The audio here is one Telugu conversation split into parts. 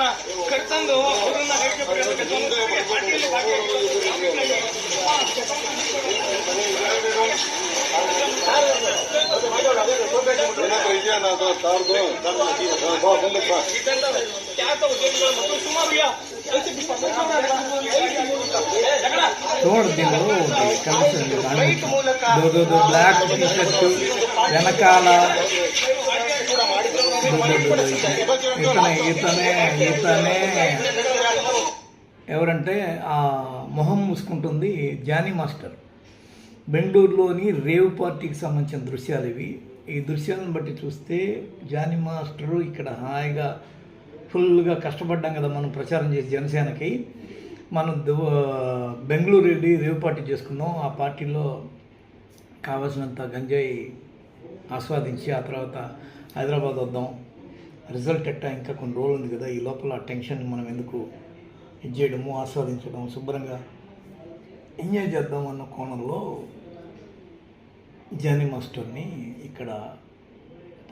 ಅವರನ್ನ ಕಟ್ತಂದು ಅವರನ್ನ ಬ್ಲಾಕ್ ಶರ್ಟ್ ಜನಕಾಲ. ఇతనే ఇతనే ఇతనే ఎవరంటే ఆ మొహం మూసుకుంటుంది జానీ మాస్టర్. బెంగళూరులోని రేవ్ పార్టీకి సంబంధించిన దృశ్యాలు ఇవి. ఈ దృశ్యాలను బట్టి చూస్తే జానీ మాస్టరు ఇక్కడ హాయిగా ఫుల్గా కష్టపడ్డాం కదా మనం ప్రచారం చేసి జనసేనకి. మనం బెంగళూరు వెళ్ళి రేవ్ పార్టీ చేసుకున్నాం ఆ పార్టీలో కావాల్సినంత గంజాయి ఆస్వాదించి ఆ తర్వాత హైదరాబాద్ వద్దాం. రిజల్ట్ ఎట్టా? ఇంకా కొన్ని రోజులు ఉంది కదా ఈ లోపల ఆ టెన్షన్ మనం ఎందుకు ఇది చేయడము ఆస్వాదించడం శుభ్రంగా ఎంజాయ్ చేద్దాం అన్న కోణంలో జానీ మాస్టర్ని ఇక్కడ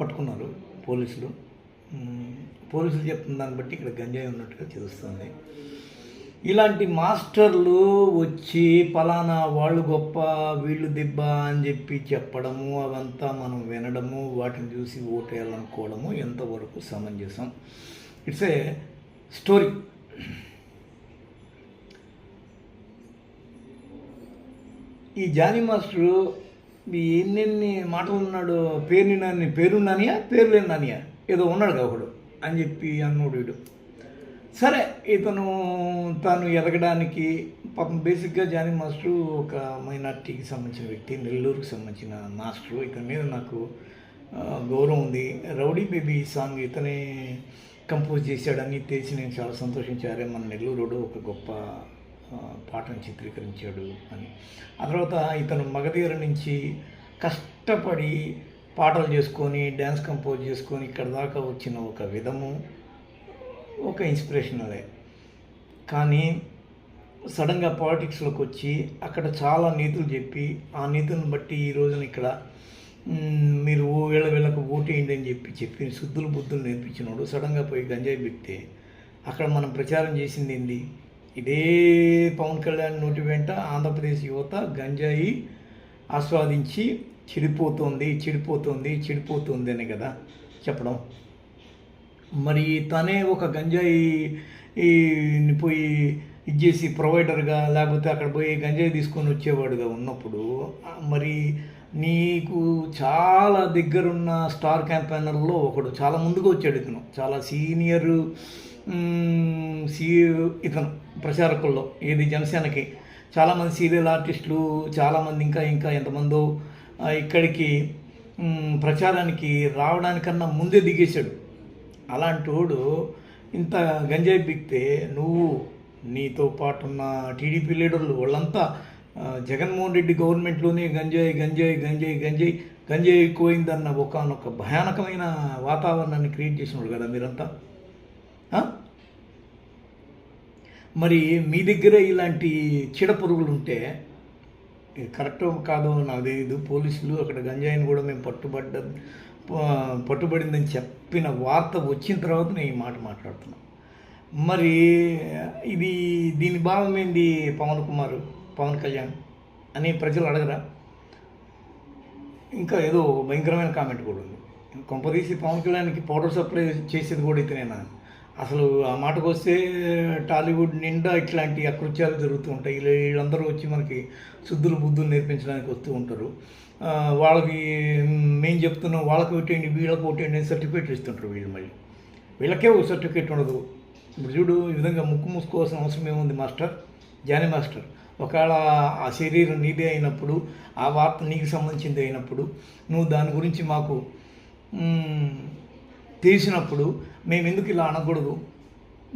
పట్టుకున్నారు పోలీసులు. పోలీసులు చెప్తున్న దాన్ని బట్టి ఇక్కడ గంజాయి ఉన్నట్టుగా తెలుస్తుంది. ఇలాంటి మాస్టర్లు వచ్చి పలానా వాళ్ళు గొప్ప వీళ్ళు దిబ్బ అని చెప్పి చెప్పడము అవంతా మనం వినడము వాటిని చూసి ఓటేయాలనుకోవడము ఎంతవరకు సమంజసం. ఇట్స్ ఏ స్టోరీ ఈ జానీ మాస్టరు ఎన్నెన్ని మాటలు ఉన్నాడు పేరుని నాని పేరున్నానియా పేరు లేని నానియా? ఏదో ఉన్నాడు కదా ఒకడు అని చెప్పి అన్నోడు వీడు. సరే ఇతను తాను ఎదగడానికి పాపం బేసిక్గా జానీ మాస్టరు ఒక మైనార్టీకి సంబంధించిన వ్యక్తి నెల్లూరుకి సంబంధించిన మాస్టరు. ఇతని మీద నాకు గౌరవం ఉంది. రౌడీ బేబీ సాంగ్ ఇతనే కంపోజ్ చేశాడని తెలిసి నేను చాలా సంతోషించారే మన నెల్లూరుడు ఒక గొప్ప పాటను చిత్రీకరించాడు అని. ఆ తర్వాత ఇతను మగధీర నుంచి కష్టపడి పాటలు చేసుకొని డ్యాన్స్ కంపోజ్ చేసుకొని ఇక్కడ దాకా వచ్చిన ఒక విధము. ఒక ఇన్స్పిరేషనలే కానీ సడన్గా పాలిటిక్స్లోకి వచ్చి అక్కడ చాలా నీతులు చెప్పి ఆ నీతులను బట్టి ఈ రోజున ఇక్కడ మీరు ఓ వీళ్ళ వీళ్ళకు ఓటేయండి అని చెప్పి చెప్పి శుద్ధులు బుద్ధులు నేర్పించినోడు సడన్గా పోయి గంజాయి పెడితే అక్కడ మనం ప్రచారం చేసింది ఏంది? ఇదే పవన్ కళ్యాణ్ నోటి వెంట ఆంధ్రప్రదేశ్ యువత గంజాయి ఆస్వాదించి చెడిపోతుంది చెడిపోతుంది చెడిపోతుంది అని కదా చెప్పడం. మరి తనే ఒక గంజాయి ఈ పోయి ఇచ్చేసి ప్రొవైడర్గా లేకపోతే అక్కడ పోయి గంజాయి తీసుకొని వచ్చేవాడుగా ఉన్నప్పుడు మరి నీకు చాలా దగ్గరున్న స్టార్ క్యాంపెయినర్లో ఒకడు చాలా ముందుకు వచ్చాడు ఇతను. చాలా సీనియర్ సీ ఇతను ప్రచారకుల్లో ఏది జనసేనకి. చాలామంది సీరియల్ ఆర్టిస్టులు చాలామంది ఇంకా ఇంకా ఎంతమందో ఇక్కడికి ప్రచారానికి రావడానికన్నా ముందే దిగేశాడు. అలాంటి వాడు ఇంత గంజాయి బిక్తే నువ్వు నీతో పాటు ఉన్న టీడీపీ లీడర్లు వాళ్ళంతా జగన్మోహన్ రెడ్డి గవర్నమెంట్లోనే గంజాయి గంజాయి గంజాయి గంజాయి గంజాయి ఎక్కువైందన్న ఒకనొక భయానకమైన వాతావరణాన్ని క్రియేట్ చేసినాడు కదా మీరంతా. మరి మీ దగ్గర ఇలాంటి చీడ పురుగులు ఉంటే ఇది కరెక్ట్ కాదో నాకు తెలియదు పోలీసులు అక్కడ గంజాయిని కూడా మేము పట్టుబడ్డ పట్టుబడిందని చెప్పిన వార్త వచ్చిన తర్వాత నేను ఈ మాట మాట్లాడుతున్నాను మరి ఇది దీని భావం ఏంది పవన్ కుమార్ పవన్ కళ్యాణ్ అని ప్రజలు అడగరా? ఇంకా ఏదో భయంకరమైన కామెంట్ కూడా ఉంది. కొంపదీసి పవన్ కళ్యాణ్కి పౌడర్ సప్లై చేసేది కూడా ఇతనేనా? అసలు ఆ మాటకు వస్తే టాలీవుడ్ నిండా ఇట్లాంటి అకృత్యాలు జరుగుతూ ఉంటాయి. వీళ్ళందరూ వచ్చి మనకి శుద్ధులు బుద్ధులు నేర్పించడానికి వస్తూ ఉంటారు. వాళ్ళకి మేము చెప్తున్నాం వాళ్ళకి కొట్టేయండి వీళ్ళకి కొట్టేయండి అని సర్టిఫికేట్ ఇస్తుంటారు వీళ్ళు మళ్ళీ. వీళ్ళకే ఒక సర్టిఫికేట్ ఉండదు. ఇప్పుడు చూడు ఈ విధంగా ముక్కు మూసుకోవాల్సిన అవసరం ఏముంది మాస్టర్? జానీ మాస్టర్ ఒకవేళ ఆ శరీరం నీదే అయినప్పుడు ఆ వార్త నీకు సంబంధించింది అయినప్పుడు నువ్వు దాని గురించి మాకు తీసినప్పుడు మేము ఎందుకు ఇలా అనకూడదు?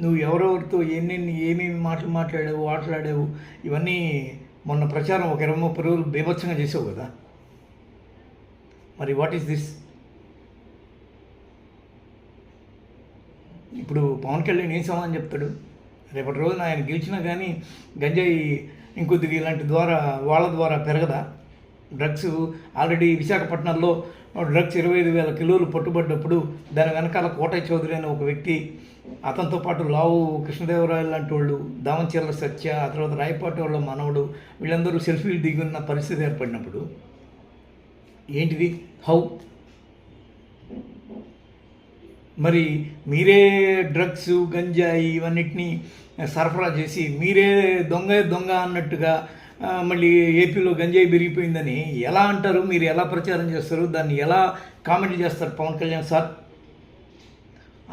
నువ్వు ఎవరెవరితో ఎన్నెన్ని ఏమేమి మాటలు మాట్లాడావు మాట్లాడావు ఇవన్నీ మొన్న ప్రచారం ఒక ఇరవై ముప్పై రోజులు బీభత్సంగా చేసావు కదా. మరి వాట్ ఈస్ దిస్ ఇప్పుడు పవన్ కళ్యాణ్ ఏం సమాధానం చెప్తాడు? రేపటి రోజున ఆయన గెలిచినా కానీ గంజాయి ఇంకొద్దిగా ఇలాంటి ద్వారా వాళ్ళ ద్వారా పెరగదా? డ్రగ్స్ ఆల్రెడీ విశాఖపట్నంలో డ్రగ్స్ ఇరవై ఐదు వేల కిలోలు పట్టుబడ్డప్పుడు దాని వెనకాల కోటయ్య చౌదరి అనే ఒక వ్యక్తి అతనితో పాటు లావు కృష్ణదేవరాయలు లాంటి వాళ్ళు దామంచెర్ల సత్య ఆ తర్వాత రాయపాటి వాళ్ళ మనవడు వీళ్ళందరూ సెల్ఫీలు దిగి ఉన్న పరిస్థితి ఏర్పడినప్పుడు ఏంటిది? హౌ? మరి మీరే డ్రగ్స్ గంజాయి ఇవన్నిటిని సరఫరా చేసి మీరే దొంగ దొంగ అన్నట్టుగా మళ్ళీ ఏపీలో గంజాయి పెరిగిపోయిందని ఎలా అంటారు? మీరు ఎలా ప్రచారం చేస్తారు? దాన్ని ఎలా కామెంట్ చేస్తారు పవన్ కళ్యాణ్ సార్?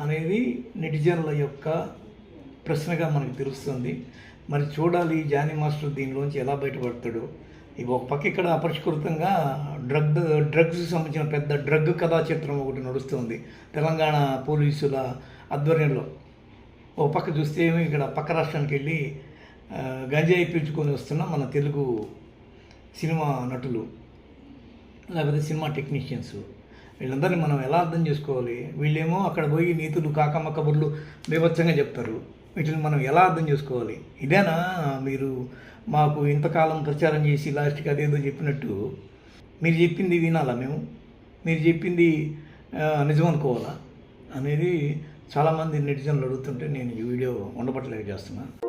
అనేది నెటిజన్ల యొక్క ప్రశ్నగా మనకు తెలుస్తుంది. మరి చూడాలి జానీ మాస్టర్ దీనిలోంచి ఎలా బయటపడతాడు? ఇవి ఒక పక్క ఇక్కడ అపరిష్కృతంగా డ్రగ్ డ్రగ్స్ సంబంధించిన పెద్ద డ్రగ్ కథా చిత్రం ఒకటి నడుస్తుంది తెలంగాణ పోలీసుల ఆధ్వర్యంలో. ఒక పక్క చూస్తే ఏమో ఇక్కడ పక్క రాష్ట్రానికి వెళ్ళి గంజాయి పీల్చుకొని వస్తున్న మన తెలుగు సినిమా నటులు లేకపోతే సినిమా టెక్నీషియన్స్. వీళ్ళందరినీ మనం ఎలా అర్థం చేసుకోవాలి? వీళ్ళేమో అక్కడ పోయి నీతులు కాకమ్మ కబుర్లు బీభత్సంగా చెప్తారు. వీటిని మనం ఎలా అర్థం చేసుకోవాలి? ఇదేనా మీరు మాకు ఇంతకాలం ప్రచారం చేసి లాస్ట్కి అదేదో చెప్పినట్టు మీరు చెప్పింది వినాలా మేము? మీరు చెప్పింది నిజం అనుకోవాలా? అనేది చాలామంది నెటిజన్లు అడుగుతుంటే నేను ఈ వీడియో ఉండబట్టలేక చేస్తున్నాను